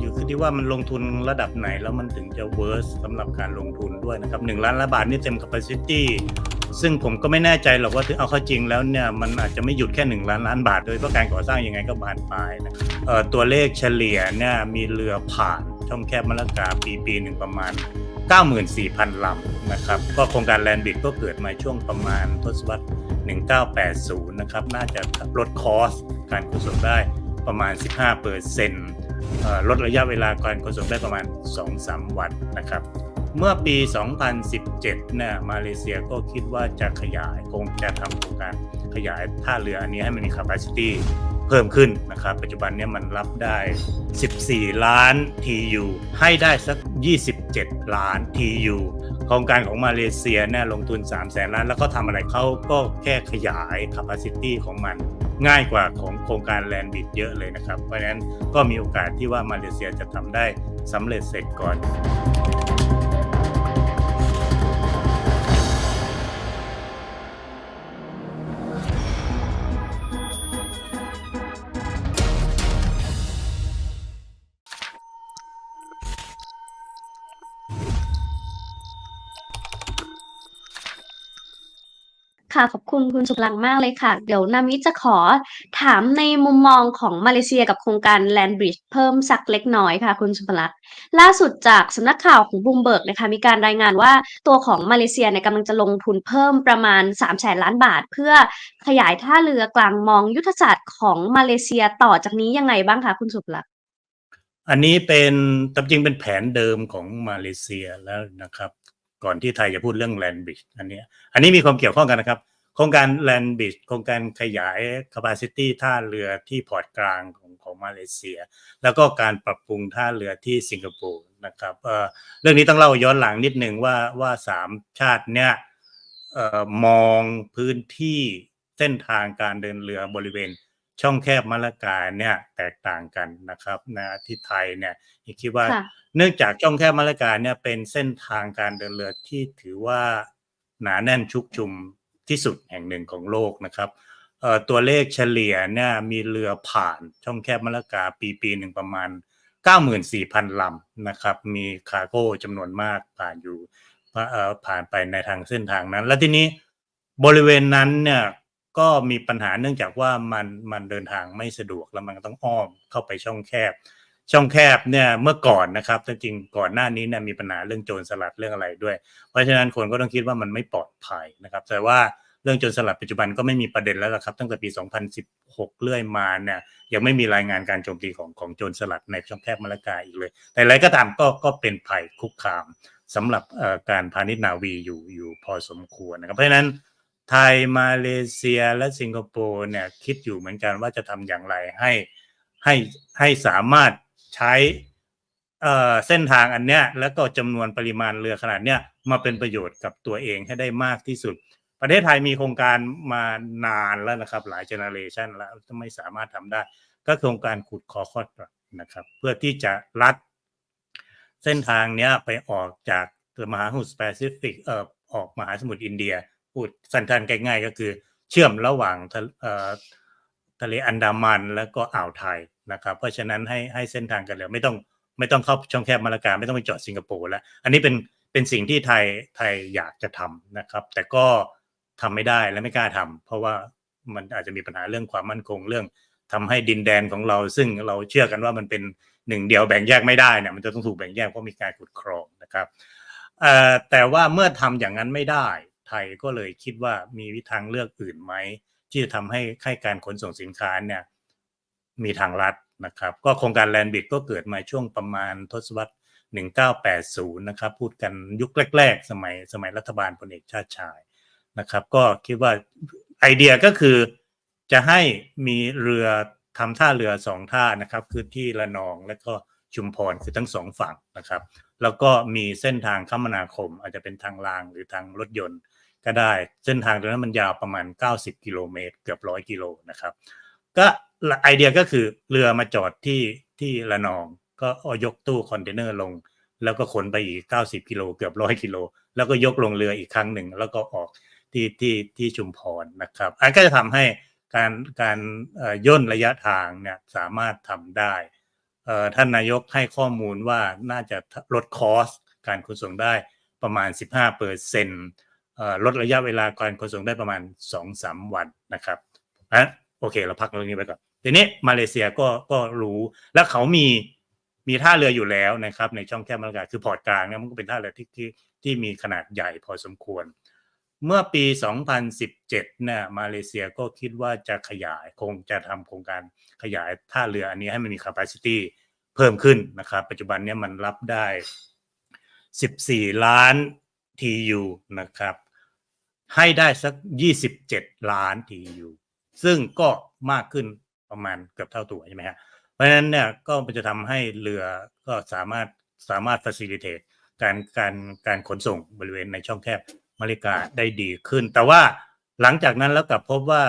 อยู่ที่ว่ามันลงทุนระดับไหนแล้วมันถึงจะเวิร์สสำหรับการลงทุนด้วยนะครับหนึ่งล้านล้านบาทนี่เต็ม capacity ซึ่งผมก็ไม่แน่ใจหรอกว่าถึงเอาเข้าจริงแล้วเนี่ยมันอาจจะไม่หยุดแค่ 1 ล้านล้านบาท โดยเพราะการก่อสร้างยังไงก็บานปลายนะเอ่อตัวเลขเฉลี่ยเนี่ยมีเรือผ่านช่องแคบมะละกาปีปีหนึ่งประมาณ 94,000 ลำนะครับ ก็โครงการแลนบิดก็เกิดมาช่วงประมาณทศวรรษ 1980 นะครับ น่าจะลดคอสการขนส่งได้ประมาณ 15เปอร์เซ็นต์ลดระยะเวลาการขนส่งได้ประมาณ 2-3 วันนะครับ เมื่อปี 2017เนี่ยมาเลเซียก็คิดว่าจะขยายคงจะทำโครงการขยายท่าเรืออันนี้ให้มันมี capacity เพิ่มขึ้นนะครับปัจจุบันนี่ยมันรับได้ 14 ล้าน TU ให้ได้สัก 27 ล้าน TU โครงการของมาเลเซียเนี่ยลงทุน3แสนล้าน แล้วก็ทำอะไรเขาก็แค่ขยาย capacity ของมัน ง่ายกว่าของโครงการแลนบิดเยอะเลยนะครับ เพราะฉะนั้นก็มีโอกาสที่ว่ามาเลเซียจะทำได้สำเร็จเสร็จก่อน ค่ะขอบคุณคุณสุพลังมากเลยค่ะ เดี๋ยวนามิจะขอถามในมุมมองของมาเลเซียกับโครงการ Land Bridge เพิ่มสักเล็กน้อยค่ะ คุณสุพลักษ์ล่าสุดจากสำนักข่าวของบูมเบิร์กนะคะมีการรายงานว่าตัวของมาเลเซียเนี่ยกำลังจะลงทุนเพิ่มประมาณ3แสนล้านบาท เพื่อขยายท่าเรือกลางมองยุทธศาสตร์ของมาเลเซียต่อจากนี้ยังไงบ้างคะคุณสุพลักษ์อันนี้เป็นตามจริงเป็นแผนเดิมของมาเลเซียแล้วนะครับ ก่อนที่ไทยจะพูดเรื่องแลนบิชอันนี้อันนี้มีความเกี่ยวข้องกันนะครับ โครงการแลนบิชโครงการขยาย capacity ท่าเรือที่พอร์ตกลางของของมาเลเซีย แล้วก็การปรับปรุงท่าเรือที่สิงคโปร์นะครับเเรื่องนี้ต้องเล่าย้อนหลังนิดหนึ่งว่าว่าสามชาติเนี่ยออมองพื้นที่เส้นทางการเดินเรือบริเวณ ช่องแคบมะละกาเนี่ยแตกต่างกันนะครับนะที่ไทยเนี่ยคิดว่าค่ะเนื่องจากช่องแคบมะละกาเนี่ยเป็นเส้นทางการเดินเรือที่ถือว่าหนาแน่นชุกชุมที่สุดแห่งหนึ่งของโลกนะครับเอ่อตัวเลขเฉลี่ยเนี่ยมีเรือผ่านช่องแคบมะละกาปีปีหนึ่งประมาณ 94,000 ลำนะครับ มีคาร์โก้จำนวนมากผ่านอยู่เอ่อผ่านไปในทางเส้นทางนั้น แล้วทีนี้บริเวณนั้นเนี่ย ก็มีปัญหาเนื่องจากว่ามันมันเดินทางไม่สะดวกแล้วมันก็ต้องอ้อมเข้าไปช่องแคบ ช่องแคบเนี่ยเมื่อก่อนนะครับจริงๆก่อนหน้านี้เนี่ยมีปัญหาเรื่องโจรสลัดเรื่องอะไรด้วย เพราะฉะนั้นคนก็ต้องคิดว่ามันไม่ปลอดภัยนะครับ แต่ว่าเรื่องโจรสลัดปัจจุบันก็ไม่มีประเด็นแล้วละครับ ตั้งแต่ปี 2016 เรื่อยมาเนี่ยยังไม่มีรายงานการโจมตีของของโจรสลัดในช่องแคบมะละกาอีกเลย แต่อะไรก็ตามก็ก็เป็นภัยคุกคามสำหรับการพาณิชย์นาวีอยู่อยู่พอสมควรนะครับเพราะฉะนั้น ไทยมาเลเซียและสิงคโปร์เนี่ยคิดอยู่เหมือนกันว่าจะทำอย่างไรให้ให้ให้สามารถใช้เอ่อเส้นทางอันเนี้ยแล้วก็จำนวนปริมาณเรือขนาดเนี้ยมาเป็นประโยชน์กับตัวเองให้ได้มากที่สุด ประเทศไทยมีโครงการมานานแล้วนะครับ หลายเจเนอเรชันแล้วไม่สามารถทำได้ ก็โครงการขุดคอคอดนะครับ เพื่อที่จะลัดเส้นทางเนี้ยไปออกจากมหาสมุทรแปซิฟิกเอ่อออกมหาสมุทรอินเดีย พูดสั้นๆง่ายๆก็คือ เชื่อมระหว่างทะเลอันดามันแล้วก็อ่าวไทยนะครับ เพราะฉะนั้นให้ให้เส้นทางกันเรือไม่ต้องไม่ต้องเข้าช่องแคบมาลากาไม่ต้องไปจอดสิงคโปร์แล้ว อันนี้เป็นเป็นสิ่งที่ไทยไทยอยากจะทำนะครับ แต่ก็ทำไม่ได้และไม่กล้าทำเพราะว่ามันอาจจะมีปัญหาเรื่องความมั่นคงเรื่องทำให้ดินแดนของเรา ซึ่งเราเชื่อกันว่ามันเป็นหนึ่งเดียวแบ่งแยกไม่ได้เนี่ยมันจะต้องถูกแบ่งแยกเพราะมีการขุดครองนะครับแต่ว่าเมื่อทำอย่างนั้นไม่ได้ ทยก็เลยคิดว่ามีวิธีทางเลือกอื่นไหมที่จะทำให้ให้การขนส่งสินค้าเนี่ยมีทางลัดนะครับก็โครงการแลนบิดก็เกิดมาช่วงประมาณทศวรรษ 1980 นะครับพูดกันยุคแรก ๆ สมัยสมัยรัฐบาลพลเอกชาติชายนะครับก็คิดว่าไอเดียก็คือจะให้มีเรือทำท่าเรือสองท่านะครับคือที่ระนองและก็ชุมพรคือทั้งสองฝั่งนะครับ แล้วก็มีเส้นทางคมนาคมอาจจะเป็นทางรางหรือทางรถยนต์ ก็ได้ เส้นทางตรงนั้นมันยาวประมาณ 90 กิโลเมตร เกือบร้อยกิโลนะครับ ก็ไอเดียก็คือเรือมาจอดที่ที่ระนอง ก็เอายกตู้คอนเทนเนอร์ลง แล้วก็ขนไปอีก 90 กิโลเกือบร้อยกิโล แล้วก็ยกลงเรืออีกครั้งหนึ่ง แล้วก็ออกที่ที่ที่ชุมพรนะครับ อันก็จะทำให้การการย่นระยะทางเนี่ยสามารถทำได้ท่านนายกให้ข้อมูลว่าน่าจะลดคอสการขนส่งได้ประมาณ 15เปอร์เซ็นต์ ลดระยะเวลาการขนส่งได้ประมาณ 2-3 วันนะครับอะโอเค เราพักเรื่องนี้ไปก่อนทีนี้มาเลเซียก็ก็รู้และเขามีมีท่าเรืออยู่แล้วนะครับ ในช่องแคบมาลากาคือพอร์ตกลางเนี่ยมันก็เป็นท่าเรือที่ที่ที่มีขนาดใหญ่พอสมควร เมื่อปี 2017เนี่ยมาเลเซียก็คิดว่าจะขยายคงจะทำโครงการขยายท่าเรืออันนี้ให้มันมี capacity เพิ่มขึ้นนะครับ ปัจจุบันเนี่ยมันรับได้ 14 ล้าน TU นะครับ ให้ได้สัก 27 ล้าน TU ซึ่งก็มากขึ้นประมาณเกือบเท่าตัวใช่ไหมฮะเพราะฉะนั้นเนี่ยก็จะทำให้เรือก็สามารถสามารถ facilitate การการการขนส่งบริเวณในช่องแคบมาริกาได้ดีขึ้น แต่ว่าหลังจากนั้นแล้วกลับพบว่า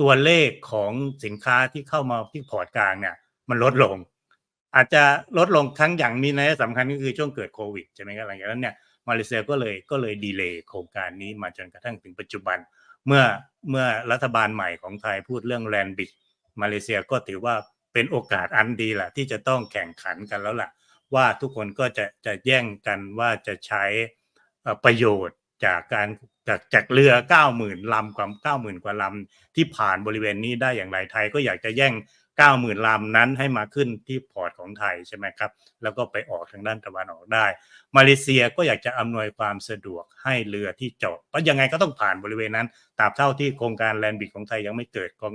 ตัวเลขของสินค้าที่เข้ามาที่พอร์ตกลางเนี่ย มันลดลง อาจจะลดลงครั้งอย่างมีนัยสำคัญก็คือช่วงเกิดโควิดใช่ไหมครับหลังจากนั้นเนี่ย มาเลเซียก็เลยก็เลยดีเลย์โครงการนี้มาจนกระทั่งถึงปัจจุบัน เมื่อเมื่อรัฐบาลใหม่ของไทยพูดเรื่องแลนบิดมาเลเซียก็ถือว่าเป็นโอกาสอันดีแหละที่จะต้องแข่งขันกันแล้วล่ะ ว่าทุกคนก็จะจะแย่งกันว่าจะใช้อประโยชน์จากการจากจากเรือ 90,000ลำกว่า90,000 กว่าลำที่ผ่านบริเวณนี้ได้อย่างไรไทยก็อยากจะแย่ง 90,000ลำนั้นให้มาขึ้นที่พอร์ตของไทยใช่ไหมครับ แล้วก็ไปออกทางด้านตะวันออกได้ มาเลเซียก็อยากจะอำนวยความสะดวกให้เรือที่จอดเพราะยังไงก็ต้องผ่านบริเวณนั้นตราบเท่าที่โครงการแลนบิดของไทยยังไม่เกิดโครง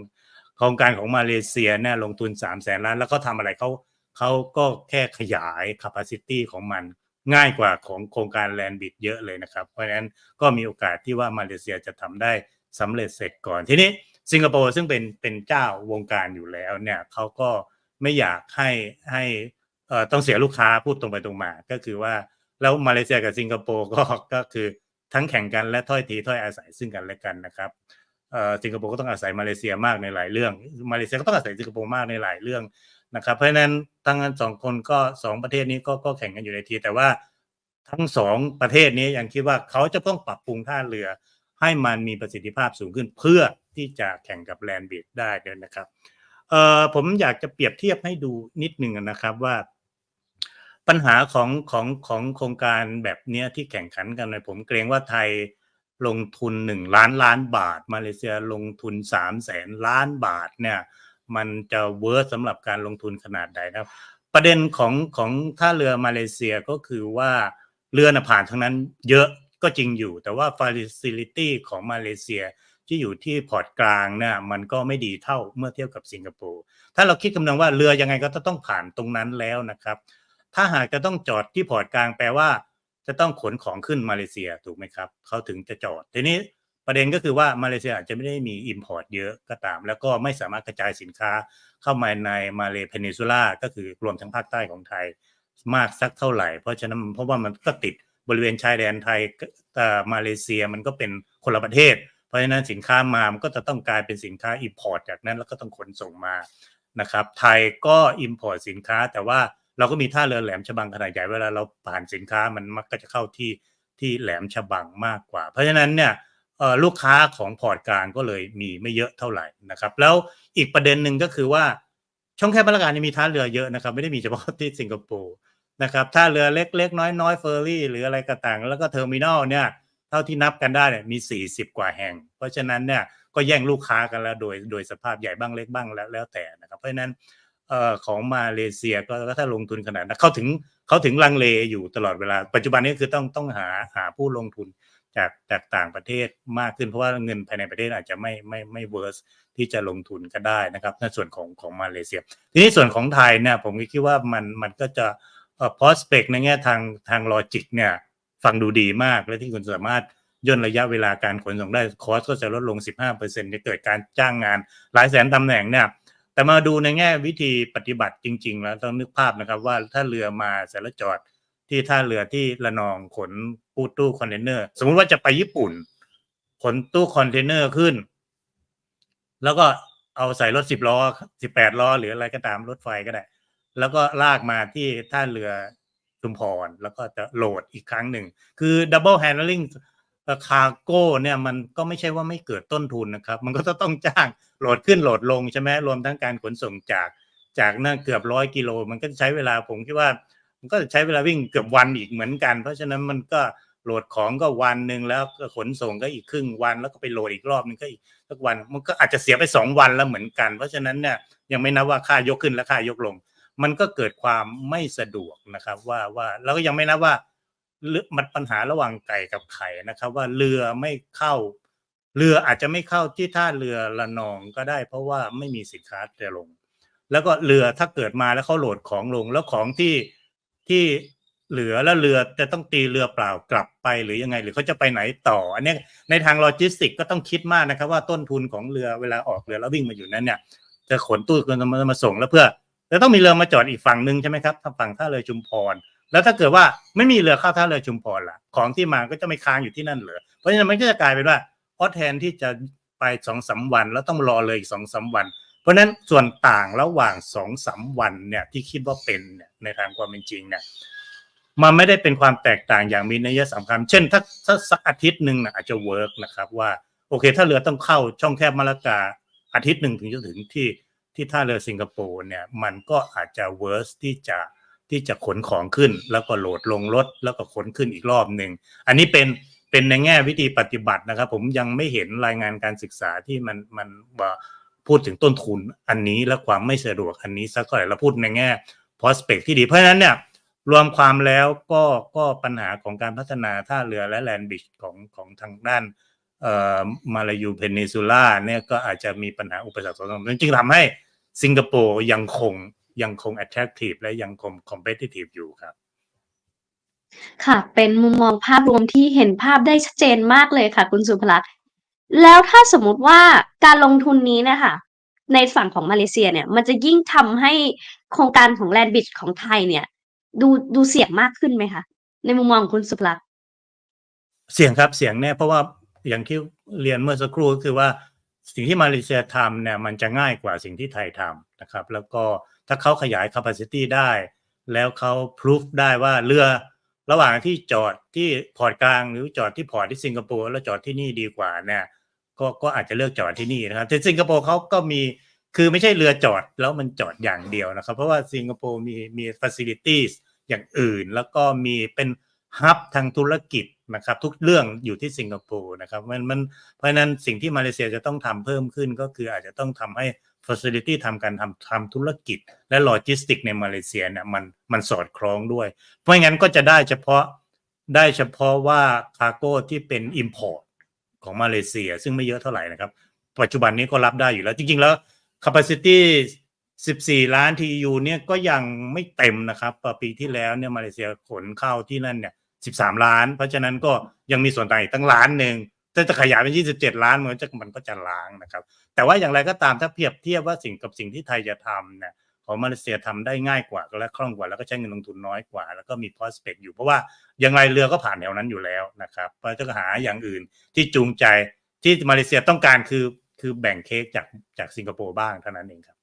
โครงการของมาเลเซียเนี่ยลงทุน3 0 0แสนล้านแล้วก็ทำอะไรเขาเขาก็แค่ขยาย capacity ของมันง่ายกว่าของโครงการแลนบิดเยอะเลยนะครับ เพราะฉะนั้นก็มีโอกาสที่ว่ามาเลเซียจะทำได้สำเร็จเสร็จก่อนทีนี้ สิงคโปร์ซึ่งเป็นเป็นเจ้าวงการอยู่แล้วเนี่ยเขาก็ไม่อยากให้ให้เอ่อต้องเสียลูกค้าพูดตรงไปตรงมา ก็คือว่าแล้วมาเลเซียกับสิงคโปร์ก็ก็คือทั้งแข่งกันและถ้อยทีถ้อยอาศัยซึ่งกันและกันนะครับเอ่อสิงคโปร์ก็ต้องอาศัยมาเลเซียมากในหลายเรื่อง มาเลเซียก็ต้องอาศัยสิงคโปร์มากในหลายเรื่องนะครับเพราะฉะนั้นทั้งสองคนก็สองประเทศนี้ก็ก็แข่งกันอยู่ในที แต่ว่าทั้งสองประเทศนี้ยังคิดว่าเขาจะต้องปรับปรุงท่าเรือ ให้มันมีประสิทธิภาพสูงขึ้น เพื่อที่จะแข่งกับแลนบิดได้เดินนะครับเอ่อผมอยากจะเปรียบเทียบให้ดูนิดหนึ่งนะครับว่า ปัญหาของของของโครงการแบบนี้ที่แข่งขันกันเลยผมเกรงว่าไทยลงทุนหนึ่งล้านล้านบาท มาเลเซียลงทุนสามแสนล้านบาทเนี่ยมันจะเวิร์สสำหรับการลงทุนขนาดใดนะครับ ประเด็นของของท่าเรือมาเลเซียก็คือว่าเรือนะผ่านทั้งนั้นเยอะ ก็จริงอยู่ แต่ว่า facility ของมาเลเซียที่อยู่ที่พอร์ตกลางเนี่ยมันก็ไม่ดีเท่าเมื่อเทียบกับสิงคโปร์ถ้าเราคิดคำนึงว่าเรือยังไงก็ต้องผ่านตรงนั้นแล้วนะครับ ถ้าหากจะต้องจอดที่พอร์ตกลางแปลว่า จะต้องขนของขึ้นมาเลเซียถูกไหมครับเขาถึงจะจอดทีนี้ประเด็นก็คือว่ามาเลเซียอาจจะไม่ได้มี Import เยอะก็ตาม แล้วก็ไม่สามารถกระจายสินค้าเข้ามาในมาเลเพนินซูล่าก็คือรวมทั้งภาคใต้ของไทยมากสักเท่าไหร่ เพราะฉะนั้นเพราะว่ามันก็ติด บริเวณชายแดนไทยแต่มาเลเซียมันก็เป็นคนละประเทศ เพราะฉะนั้นสินค้ามามันก็จะต้องกลายเป็นสินค้า Import จากนั้นแล้วก็ต้องขนส่งมานะครับไทยก็ Import สินค้า แต่ว่าเราก็มีท่าเรือแหลมฉบังขนาดใหญ่เวลาเราผ่านสินค้ามันมักก็จะเข้าที่ที่แหลมฉบังมากกว่า เพราะฉะนั้นเนี่ยลูกค้าของพอร์ตกลางก็เลยมีไม่เยอะเท่าไหร่นะครับ แล้วอีกประเด็นหนึ่งก็คือว่าช่องแคบมาตรการยังมีท่าเรือเยอะนะครับ ไม่ได้มีเฉพาะที่สิงคโปร์ นะครับท่าเรือเล็กๆ น้อยๆเฟอร์รี่ หรืออะไรก็ต่างแล้วก็เทอร์มินอลเนี่ยเท่าที่นับกันได้เนี่ยมี 40 กว่าแห่ง เพราะฉะนั้นเนี่ยก็แย่งลูกค้ากันแล้วโดยโดยสภาพใหญ่บ้างเล็กบ้างแล้วแล้วแต่นะครับ เพราะฉะนั้นเอ่อของมาเลเซียก็ถ้าลงทุนขนาดนั้นเขาถึงเขาถึงลังเลอยู่ตลอดเวลา ปัจจุบันนี้คือต้องต้องหาหาผู้ลงทุนจากจากต่างประเทศมากขึ้นเพราะว่าเงินภายในประเทศอาจจะไม่ไม่ไม่เวิร์สที่จะลงทุนก็ได้นะครับในส่วนของของมาเลเซีย ทีนี้ส่วนของไทยเนี่ยผมคิดว่ามันมันก็จะ เอ่อ prospect ในแง่ทางทางลอจิกเนี่ย ฟังดูดีมากและที่คุณสามารถย่นระยะเวลาการขนส่งได้คอสก็จะลดลง 15%จะเกิดการจ้างงานหลายแสนตำแหน่งเนี่ยแต่มาดูในแง่วิธีปฏิบัติจริง ๆ แล้วต้องนึกภาพนะครับว่าถ้าเรือมาเสร็จแล้วจอดที่ท่าเรือที่ระนองขนปูตู้คอนเทนเนอร์ สมมุติว่าจะไปญี่ปุ่น ขนตู้คอนเทนเนอร์ขึ้น แล้วก็เอาใส่รถสิบล้อสิบแปดล้อ หรืออะไรก็ตามรถไฟก็ได้ แล้วก็ลากมาที่ท่าเรือชุมพร แล้วก็จะโหลดอีกครั้งหนึ่ง คือ double handling คาร์โก้เนี่ยมันก็ไม่ใช่ว่าไม่เกิดต้นทุนนะครับ มันก็ต้องจ้างโหลดขึ้นโหลดลงใช่ไหมรวมทั้งการขนส่งจากจากนั่นเกือบร้อยกิโล มันก็ใช้เวลาผมคิดว่า มันก็จะใช้เวลาวิ่งเกือบวันอีกเหมือนกัน เพราะฉะนั้นมันก็โหลดของก็วันหนึ่งแล้วก็ขนส่งก็อีกครึ่งวันแล้วก็ไปโหลดอีกรอบนึงก็อีกสักวัน มันก็อาจจะเสียไปสองวันแล้วเหมือนกัน เพราะฉะนั้นเนี่ยยังไม่นับว่าค่ายกขึ้นและค่ายกลง มันก็เกิดความไม่สะดวกนะครับ ว่าว่าแล้วก็ยังไม่นับว่ามันปัญหาระหว่างไก่กับไข่นะครับ ว่าเรือไม่เข้า เรืออาจจะไม่เข้าที่ท่าเรือละนองก็ได้ เพราะว่าไม่มีสินค้าจะลง แล้วก็เรือถ้าเกิดมาแล้วเขาโหลดของลง แล้วของที่ที่เหลือแล้วเรือจะต้องตีเรือเปล่ากลับไปหรือยังไง หรือเขาจะไปไหนต่อ อันนี้ในทางโลจิสติกก็ต้องคิดมากนะครับ ว่าต้นทุนของเรือเวลาออกเรือแล้ววิ่งมาอยู่นั้นเนี่ยจะขนตู้กินมาส่งแล้วเพื่อ แล้วต้องมีเรือมาจอดอีกฝั่งหนึ่งใช่ไหมครับทางฝั่งท่าเรือชุมพร แล้วถ้าเกิดว่าไม่มีเรือเข้าท่าเรือชุมพรล่ะ ของที่มาก็จะไม่ค้างอยู่ที่นั่นเหรอเพราะฉะนั้นมันก็จะกลายเป็นว่าเพราะแทนที่จะไปสองสาวัน แล้วต้องรอเลยอีกสองสาวัน เพราะฉะนั้นส่วนต่างระหว่างสองสาวันเนี่ยที่คิดว่าเป็นเนี่ยในทางความเป็นจริงเนี่ยมันไม่ได้เป็นความแตกต่างอย่างมีนัยสำคัญ เช่น ถ้าถ้าสักอาทิตย์หนึ่งนะอาจจะเวิร์กนะครับว่าโอเค ถ้าเรือต้องเข้าช่องแคบมาลากาอาทิตย์หนึ่งถึงจะถึงที่ ที่ท่าเรือสิงคโปร์เนี่ยมันก็อาจจะเวิร์สที่จะที่จะขนของขึ้น แล้วก็โหลดลงรถแล้วก็ขนขึ้นอีกรอบหนึ่งอันนี้เป็นเป็นในแง่วิธีปฏิบัตินะครับ ผมยังไม่เห็นรายงานการศึกษาที่มันมันว่าพูดถึงต้นทุนอันนี้และความไม่สะดวกอันนี้สักเท่าไหร่เราพูดในแง่ prospect ที่ดีเพราะฉะนั้นเนี่ยรวมความแล้วก็ก็ปัญหาของการพัฒนาท่าเรือและแลนด์บิชของของทางด้านเอ่อมาลายูเพนินซูล่าเนี่ยก็อาจจะมีปัญหาอุปสรรคสองสามจึงทำให้ สิงคโปร์ยังคงยังคง attractive และยังคง competitive อยู่ครับค่ะ เป็นมุมมองภาพรวมที่เห็นภาพได้ชัดเจนมากเลยค่ะ คุณสุภลักษณ์แล้วถ้าสมมุติว่าการลงทุนนี้นะคะในฝั่งของมาเลเซียเนี่ย มันจะยิ่งทำให้โครงการของแลนด์บิชของไทยเนี่ย ดูดูเสี่ยงมากขึ้นไหมคะ ในมุมมองของคุณสุภลักษณ์เสียงครับเสียงแน่เพราะว่าอย่างที่เรียนเมื่อสักครู่ก็คือว่า สิ่งที่มาเลเซียทำเนี่ยมันจะง่ายกว่าสิ่งที่ไทยทำนะครับ แล้วก็ถ้าเขาขยาย capacity ได้ แล้วเขา proof ได้ว่าเรือระหว่างที่จอดที่พอร์ตกลางหรือจอดที่พอร์ตที่สิงคโปร์แล้วจอดที่นี่ดีกว่าเนี่ยก็ก็อาจจะเลือกจอดที่นี่นะครับที่สิงคโปร์เขาก็มีคือไม่ใช่เรือจอดแล้วมันจอดอย่างเดียวนะครับ เพราะว่าสิงคโปร์มีมี facilities อย่างอื่น แล้วก็มีเป็นฮับทางธุรกิจ นะครับทุกเรื่องอยู่ที่สิงคโปร์นะครับมันมันเพราะฉะนั้นสิ่งที่มาเลเซียจะต้องทำเพิ่มขึ้นก็คืออาจจะต้องทำให้ facility ทำการทำทำธุรกิจ และโลจิสติกในมาเลเซียเนี่ยมันมันสอดคล้องด้วย เพราะงั้นก็จะได้เฉพาะได้เฉพาะว่าคาร์โก้ที่เป็น import ของมาเลเซีย ซึ่งไม่เยอะเท่าไหร่นะครับ ปัจจุบันนี้ก็รับได้อยู่แล้ว จริง ๆ แล้ว capacity 14 ล้าน TU เนี่ยก็ยังไม่เต็มนะครับปีที่แล้วเนี่ยมาเลเซียขนเข้าที่นั่นเนี่ย 13 ล้าน เพราะฉะนั้นก็ยังมีส่วนต่างอีกตั้งล้านหนึ่งถ้าจะขยายเป็น 27 ล้านมันจะมันก็จะล้างนะครับ แต่ว่าอย่างไรก็ตามถ้าเปรียบเทียบว่าสิ่งกับสิ่งที่ไทยจะทำเนี่ยของมาเลเซียทำได้ง่ายกว่าและคล่องกว่าแล้วก็ใช้เงินลงทุนน้อยกว่า แล้วก็มี prospect อยู่เพราะว่ายังไงเรือก็ผ่านแถวนั้นอยู่แล้วนะครับเพราะจะหาอย่างอื่นที่จูงใจที่มาเลเซียต้องการคือคือแบ่งเค้กจากจากสิงคโปร์บ้างเท่านั้นเองครับ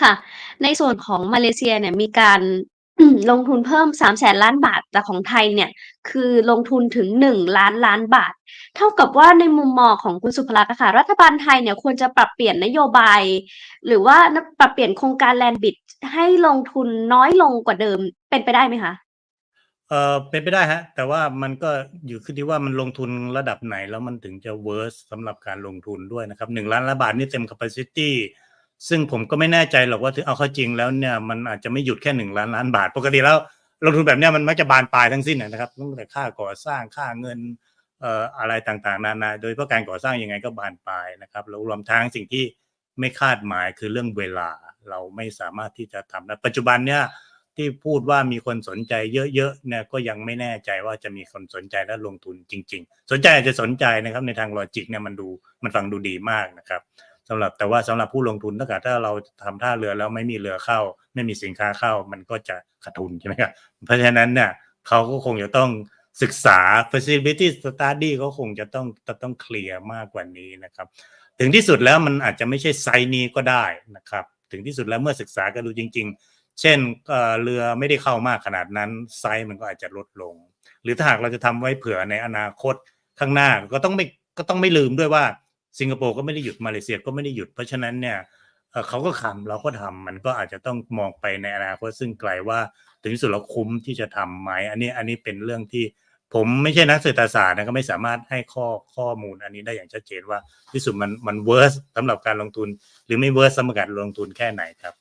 ค่ะ ในส่วนของมาเลเซียเนี่ยมีการ ลงทุนเพิ่ม 3 0 0แสนล้านบาท แต่ของไทยเนี่ย คือลงทุนถึง1ล้านล้านบาท เท่ากับว่าในมุมมองของคุณสุภลักษณ์อะค่ะ รัฐบาลไทยเนี่ยควรจะปรับเปลี่ยนนโยบาย หรือว่าปรับเปลี่ยนโครงการแลนบิดให้ลงทุนน้อยลงกว่าเดิม เป็นไปได้ไหมคะ เออเป็นไปได้ฮะแต่ว่ามันก็อยู่ขึ้นที่ว่า มันลงทุนระดับไหน แล้วมันถึงจะเวิร์สสำหรับการลงทุนด้วยนะครับหนึ่งล้านล้านบาทนี่เต็ม capacity ซึ่งผมก็ไม่แน่ใจหรอกว่าถึงเอาเข้าจริงแล้วเนี่ยมันอาจจะไม่หยุดแค่หนึ่งล้านล้านบาท ปกติแล้วลงทุนแบบเนี้ยมันมักจะบานปลายทั้งสิ้นนะครับตั้งแต่ค่าก่อสร้างค่าเงินเอ่ออะไรต่างๆนานาโดยเฉพาะการก่อสร้างยังไงก็บานปลายนะครับแล้วรวมทั้งสิ่งที่ไม่คาดหมายคือเรื่องเวลาเราไม่สามารถที่จะทำได้ปัจจุบันเนี่ยที่พูดว่ามีคนสนใจเยอะๆเนี่ยก็ยังไม่แน่ใจว่าจะมีคนสนใจและลงทุนจริง ๆ สนใจอาจจะสนใจนะครับในทางลอจิกเนี่ยมันดูมันฟังดูดีมากนะครับ สำหรับแต่ว่าสำหรับผู้ลงทุนถ้าเกิดถ้าเราทำท่าเรือแล้วไม่มีเรือเข้า ไม่มีสินค้าเข้ามันก็จะขาดทุนใช่ไหมครับเพราะฉะนั้นเนี่ยเขาก็คงจะต้องศึกษา facility study ก็คงจะต้องจะต้องเคลียร์มากกว่านี้นะครับ ถึงที่สุดแล้วมันอาจจะไม่ใช่ไซนี้ก็ได้นะครับ ถึงที่สุดแล้วเมื่อศึกษาก็ดูจริง ๆ เช่นเออเรือไม่ได้เข้ามากขนาดนั้นไซส์มันก็อาจจะลดลง หรือถ้าหากเราจะทำไว้เผื่อในอนาคตข้างหน้าก็ต้องไม่ก็ต้องไม่ลืมด้วยว่า สิงคโปร์ก็ไม่ได้หยุดมาเลเซียก็ไม่ได้หยุด เพราะฉะนั้นเนี่ยเขาก็ทำเราก็ทำมันก็อาจจะต้องมองไปในอนาคตซึ่งไกลว่าถึงที่สุดเราคุ้มที่จะทำไหมอันนี้อันนี้เป็นเรื่องที่ผมไม่ใช่นักเศรษฐศาสตร์นะก็ไม่สามารถให้ข้อข้อมูลอันนี้ได้อย่างชัดเจนว่าที่สุดมันมันเวิร์สสำหรับการลงทุน หรือไม่เวิร์สสำหรับการลงทุนแค่ไหนครับ